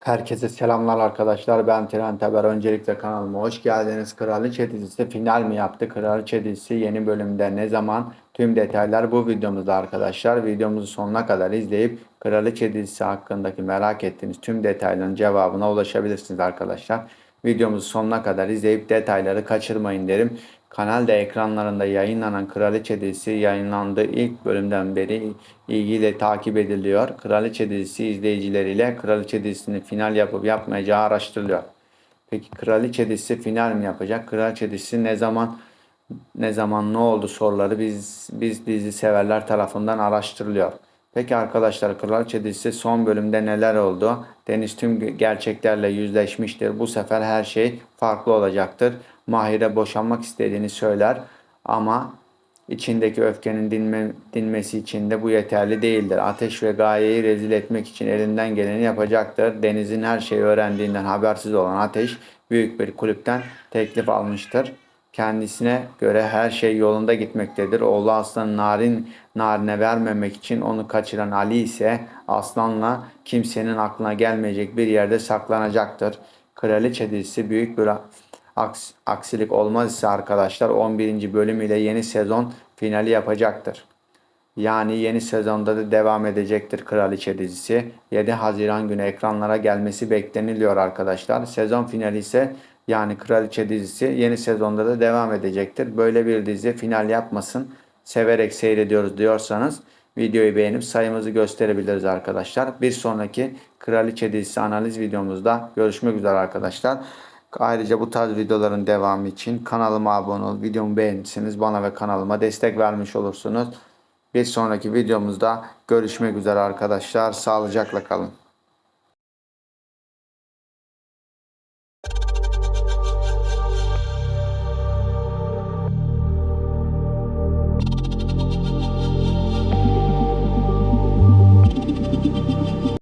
Herkese selamlar arkadaşlar. Ben Tren Teber. Öncelikle kanalıma hoş geldiniz. Kraliçe dizisi final mi yaptı? Kraliçe dizisi yeni bölümde ne zaman? Tüm detaylar bu videomuzda arkadaşlar. Videomuzu sonuna kadar izleyip Kraliçe dizisi hakkındaki merak ettiğiniz tüm detayların cevabına ulaşabilirsiniz arkadaşlar. Videomuzu sonuna kadar izleyip detayları kaçırmayın derim. Kanalda ekranlarında yayınlanan Kraliçe dizisi yayınlandığı ilk bölümden beri ilgiyle takip ediliyor. Kraliçe dizisi izleyicileriyle Kraliçe dizisini final yapıp yapmayacağı araştırılıyor. Peki Kraliçe dizisi final mi yapacak? Kraliçe dizisi ne zaman ne zaman ne oldu soruları biz biz dizi severler tarafından araştırılıyor. Peki arkadaşlar Kraliçe dizisi son bölümde neler oldu? Deniz tüm gerçeklerle yüzleşmiştir. Bu sefer her şey farklı olacaktır. Mahir'e boşanmak istediğini söyler ama içindeki öfkenin dinme, dinmesi için de bu yeterli değildir. Ateş ve Gaye'yi rezil etmek için elinden geleni yapacaktır. Deniz'in her şeyi öğrendiğinden habersiz olan Ateş büyük bir kulüpten teklif almıştır. Kendisine göre her şey yolunda gitmektedir. Oğlu Aslan'ı narin narine vermemek için onu kaçıran Ali ise Aslan'la kimsenin aklına gelmeyecek bir yerde saklanacaktır. Kraliçe dizisi büyük bir aks- aksilik olmaz ise arkadaşlar 11. bölüm ile yeni sezon finali yapacaktır. Yani yeni sezonda da devam edecektir Kraliçe dizisi. 7 Haziran günü ekranlara gelmesi bekleniliyor arkadaşlar. Sezon finali ise yani Kraliçe dizisi yeni sezonda da devam edecektir. Böyle bir dizi final yapmasın. Severek seyrediyoruz diyorsanız videoyu beğenip sayımızı gösterebiliriz arkadaşlar. Bir sonraki Kraliçe dizisi analiz videomuzda görüşmek üzere arkadaşlar. Ayrıca bu tarz videoların devamı için kanalıma abone ol, videomu beğenirseniz bana ve kanalıma destek vermiş olursunuz. Bir sonraki videomuzda görüşmek üzere arkadaşlar. Sağlıcakla kalın.